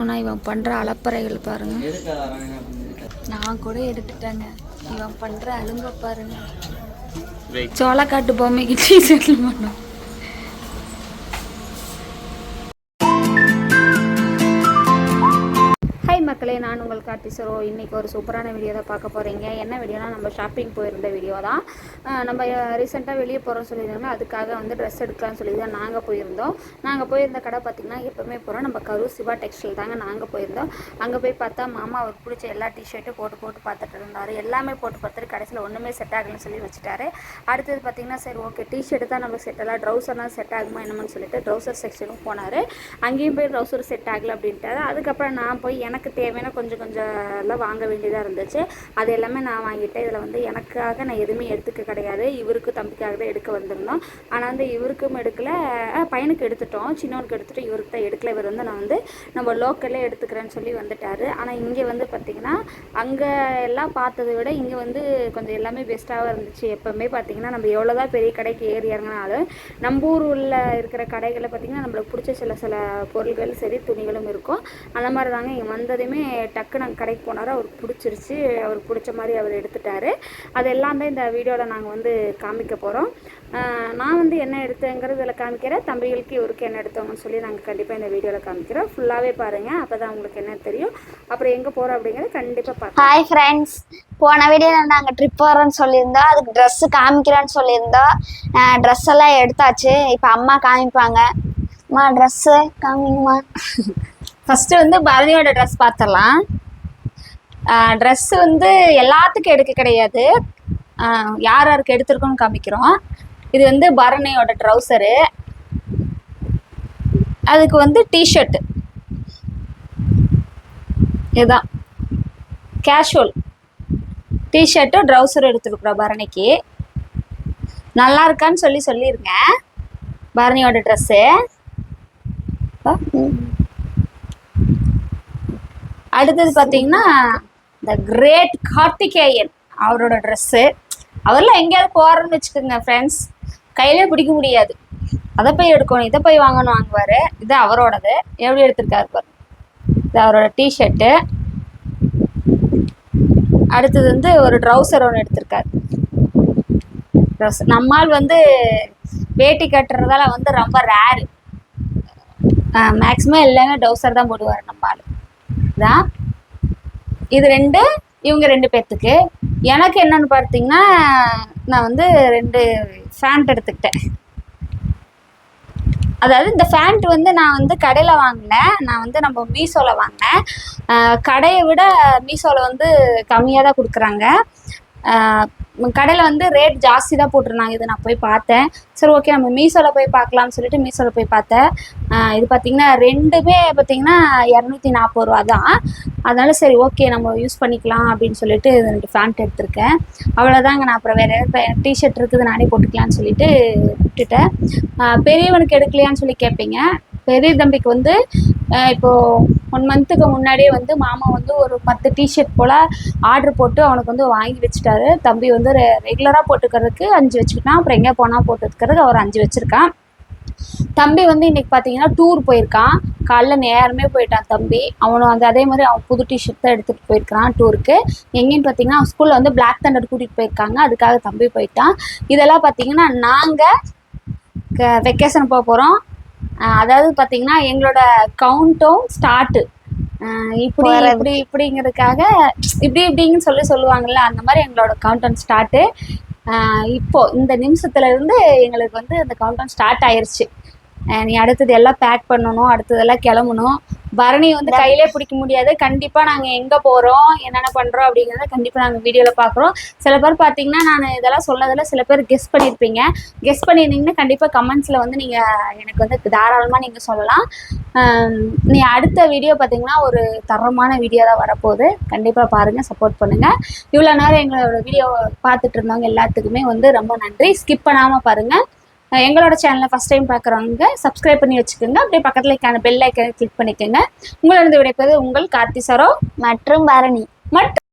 ஆனால் இவன் பண்ணுற அலப்பறைகள் பாருங்க. நான் கூட எடுத்துட்டேங்க. இவன் பண்ணுற அலும்ப பாருங்க. சோளக்காட்டு பொம்மைக்கு டீ செட்டில் பண்ணோம் மக்களே நான் உங்கள் கார்த்தி சரோ. இன்றைக்கி ஒரு சூப்பரான வீடியோ தான் பார்க்க போகிறீங்க என்ன வீடியோனா நம்ம ஷாப்பிங் போயிருந்த வீடியோ தான். நம்ம ரீசெண்டாக வெளியே போகிறோம் சொல்லியிருந்தோம்ல அதுக்காக வந்து ட்ரெஸ் எடுக்கலாம்னு சொல்லி தான் நாங்கள் போயிருந்தோம். நாங்கள் போயிருந்த கடை பார்த்திங்கன்னா எப்போவுமே போகிறோம் நம்ம கரூர் சிவா டெக்ஸ்டைல் தாங்க நாங்கள் போயிருந்தோம். அங்கே போய் பார்த்தா மாமா அவருக்கு பிடிச்ச எல்லா டிஷர்ட்டும் போட்டு போட்டு பார்த்துட்டு இருந்தார். எல்லாமே போட்டு பார்த்துட்டு கடைசியில் ஒன்றுமே செட் ஆகலைன்னு சொல்லி வச்சுட்டாரு. அடுத்தது பார்த்திங்கன்னா சரி ஓகே டிஷர்ட் தான் நம்ம செட் ஆகலாம். ட்ரௌசர்லாம் செட் ஆகுமா என்னமோன்னு சொல்லிட்டு ட்ரௌசர் செக்ஷனும் போனார். அங்கேயும் போய் ட்ரௌசர் செட் ஆகலை அப்படின்ட்டாரு. அதுக்கப்புறம் நான் போய் எனக்கு தேவை தேவையான கொஞ்சம் கொஞ்சம் எல்லாம் வாங்க வேண்டியதாக இருந்துச்சு. அது எல்லாமே நான் வாங்கிட்டேன். இதில் வந்து எனக்காக நான் எதுவுமே எடுத்துக்க கிடையாது. இவருக்கு தம்பிக்காக தான் எடுக்க வந்திருந்தோம். ஆனால் வந்து இவருக்கும் எடுக்கல. பையனுக்கு எடுத்துட்டோம். சின்னவனுக்கு எடுத்துகிட்டு இவருக்கு தான் எடுக்கல. இவர் வந்து நான் வந்து நம்ம லோக்கல்லே எடுத்துக்கிறேன்னு சொல்லி வந்துட்டார். ஆனால் இங்கே வந்து பார்த்திங்கன்னா அங்கே எல்லாம் பார்த்ததை விட இங்கே வந்து கொஞ்சம் எல்லாமே பெஸ்ட்டாக இருந்துச்சு. எப்போவுமே பார்த்திங்கன்னா நம்ம எவ்வளோ தான் பெரிய கடைக்கு ஏறி இறங்கினாலும் நம்ம ஊர் உள்ள இருக்கிற கடைகளில் பார்த்திங்கன்னா நம்மளுக்கு பிடிச்ச சில சில பொருள்கள் சரி துணிகளும் இருக்கும். அந்த மாதிரி தாங்க இங்கே வந்ததுமே உடனே நாங்கள் கடைக்கு போனார். அவருக்கு பிடிச்சிருச்சு. அவருக்கு பிடிச்ச மாதிரி அவர் எடுத்துட்டாரு. அது எல்லாமே இந்த வீடியோவில் நாங்கள் வந்து காமிக்க போகிறோம் நான் வந்து என்ன எடுத்தேங்கிறது இதில் காமிக்கிறேன். தம்பிகளுக்கு இவருக்கு என்ன எடுத்தோங்கன்னு சொல்லி நாங்கள் கண்டிப்பாக இந்த வீடியோவில் காமிக்கிறோம். ஃபுல்லாகவே பாருங்கள் அப்போ தான் உங்களுக்கு என்ன தெரியும். அப்புறம் எங்கே போகிறோம் அப்படிங்கிறது கண்டிப்பாக பார்க்கலாம் ஹாய் ஃப்ரெண்ட்ஸ் போன வீடியோவில் நாங்கள் ட்ரிப் போகிறோன்னு சொல்லியிருந்தோம். அதுக்கு ட்ரெஸ்ஸு காமிக்கிறோன்னு சொல்லியிருந்தோம். ட்ரெஸ் எல்லாம் எடுத்தாச்சு. இப்போ அம்மா காமிப்பாங்க. அம்மா ட்ரெஸ்ஸு காமிங்கம்மா. ஃபஸ்ட்டு வந்து பரணியோட ட்ரெஸ் பார்த்துடலாம் ட்ரெஸ்ஸு வந்து எல்லாத்துக்கும் எடுக்க கிடையாது. யார் யாருக்கு எடுத்திருக்கோன்னு காமிக்கிறோம். இது வந்து பரணியோட ட்ரௌசரு அதுக்கு வந்து டிஷர்ட்டு இதுதான். கேஷுவல் டிஷர்ட்டும் ட்ரௌசரும் எடுத்துருக்குறோம் பரணிக்கு. நல்லா இருக்கான்னு சொல்லி சொல்லியிருங்க பரணியோட ட்ரெஸ்ஸு அடுத்தது பார்த்தீங்கன்னா த கிரேட் கார்த்திகேயன் அவரோட ட்ரெஸ்ஸு அவரெல்லாம் எங்கேயாவது போகிறோன்னு வச்சுக்கோங்க ஃப்ரெண்ட்ஸ் கையிலே பிடிக்க முடியாது. அதை போய் எடுக்கணும் இதை போய் வாங்கணும் வாங்குவார் இது அவரோடது. எப்படி எடுத்திருக்காரு பாரு இது அவரோட டிஷர்ட்டு அடுத்தது வந்து ஒரு ட்ரௌசர் ஒன்று எடுத்திருக்காரு. ட்ரௌசர் நம்மால் வந்து வேட்டி கட்டுறதால வந்து ரொம்ப ரேரு மேக்ஸிமம் எல்லாமே ட்ரௌசர் தான் போடுவார் நம்மால். தான் இது ரெண்டு இவங்க ரெண்டு பேர்த்துக்கு எனக்கு என்னன்னு பார்த்தீங்கன்னா நான் வந்து ரெண்டு ஃபேண்ட் எடுத்துக்கிட்டேன். அதாவது இந்த ஃபேண்ட் வந்து நான் வந்து கடையில் வாங்கினேன். நான் வந்து நம்ம மீஷோவில் வாங்கினேன். ஆஹ் கடையை விட மீஷோவில் வந்து கம்மியாக தான் கொடுக்குறாங்க கடையில் வந்து ரேட் ஜாஸ்தி தான் போட்டிருந்தாங்க. இது நான் போய் பார்த்தேன். சரி ஓகே நம்ம மீஷோவில் போய் பார்க்கலாம்னு சொல்லிட்டு மீஷோவில் போய் பார்த்தேன். இது பார்த்தீங்கன்னா ரெண்டுமே பார்த்தீங்கன்னா இரநூத்தி நாற்பது ரூபா தான். அதனால சரி ஓகே நம்ம யூஸ் பண்ணிக்கலாம் அப்படின்னு சொல்லிட்டு இது ரெண்டு ஃபேண்ட் எடுத்திருக்கேன். அவ்வளோதாங்க நான். அப்புறம் வேறு ஏதாவது டிஷர்ட் இருக்குது நானே போட்டுக்கலாம்னு சொல்லிட்டு விட்டுட்டேன். பெரியவனுக்கு எடுக்கலையான்னு சொல்லி கேட்பீங்க பெரிய தம்பிக்கு வந்து இப்போது இப்போ ஒன் மந்த்துக்கு முன்னாடியே வந்து மாமா வந்து ஒரு பத்து டிஷர்ட் போல் ஆர்டர் போட்டு அவனுக்கு வந்து வாங்கி வச்சுட்டாரு. தம்பி வந்து ரெகுலராக போட்டுக்கிறதுக்கு அஞ்சு வச்சுக்கிட்டான். அப்புறம் எங்கே போனால் போட்டுக்கிறதுக்கு அவர் அஞ்சு வச்சுருக்கான். தம்பி வந்து இன்னைக்கு பார்த்தீங்கன்னா டூர் போயிருக்கான். காலைல நேரமே போயிட்டான் தம்பி. அவனும் வந்து அதே மாதிரி அவன் புது டிஷர்ட் தான் எடுத்துகிட்டு போயிருக்கான் டூருக்கு எங்கேன்னு பார்த்தீங்கன்னா அவன் ஸ்கூலில் வந்து பிளாக் தண்டர் கூட்டிகிட்டு போயிருக்காங்க. அதுக்காக தம்பி போயிட்டான். இதெல்லாம் பார்த்தீங்கன்னா நாங்கள் வெக்கேஷன் போக போகிறோம் அதாவது பார்த்தீங்கன்னா எங்களோட கவுண்டும் ஸ்டார்ட்டு இப்படி. இப்படி இப்படிங்கிறதுக்காக இப்படி இப்படின்னு சொல்லி சொல்லுவாங்கல்ல அந்த மாதிரி எங்களோட கவுண்டன் ஸ்டார்ட்டு இப்போ இந்த நிமிஷத்துல இருந்து எங்களுக்கு வந்து அந்த கவுண்டன் ஸ்டார்ட் ஆயிருச்சு. நீ அடுத்தது எல்லாம் பேக் பண்ணணும் அடுத்ததெல்லாம் கிளம்பணும். பரணி வந்து கையிலே பிடிக்க முடியாது. கண்டிப்பாக நாங்கள் எங்கே போகிறோம் என்னென்ன பண்ணுறோம் அப்படிங்கிறத கண்டிப்பாக நாங்கள் வீடியோவில் பார்க்குறோம் சில பேர் பார்த்தீங்கன்னா நான் இதெல்லாம் சொன்னதில் சில பேர் கெஸ் பண்ணியிருப்பீங்க கெஸ் பண்ணியிருந்தீங்கன்னா கண்டிப்பாக கமெண்ட்ஸில் வந்து நீங்கள் எனக்கு வந்து தாராளமாக நீங்கள் சொல்லலாம். நீ அடுத்த வீடியோ பார்த்தீங்கன்னா ஒரு தரமான வீடியோ தான் வரப்போகுது. கண்டிப்பாக பாருங்கள் சப்போர்ட் பண்ணுங்கள் இவ்வளோ நேரம் எங்களோட வீடியோ பார்த்துட்டு இருந்தவங்க எல்லாத்துக்குமே வந்து ரொம்ப நன்றி. ஸ்கிப் பண்ணாமல் பாருங்கள் அஹ் எங்களோட சேனலை ஃபஸ்ட் டைம் பார்க்குறவங்க சப்ஸ்கிரைப் பண்ணி வச்சுக்கோங்க. அப்படியே பக்கத்தில் இருக்கான பெல் ஐக்கனை கிளிக் பண்ணிக்கோங்க. உங்களிருந்து விடைப்பது உங்கள் கார்த்தி சரோ மற்றும் பரணி. மற்றும்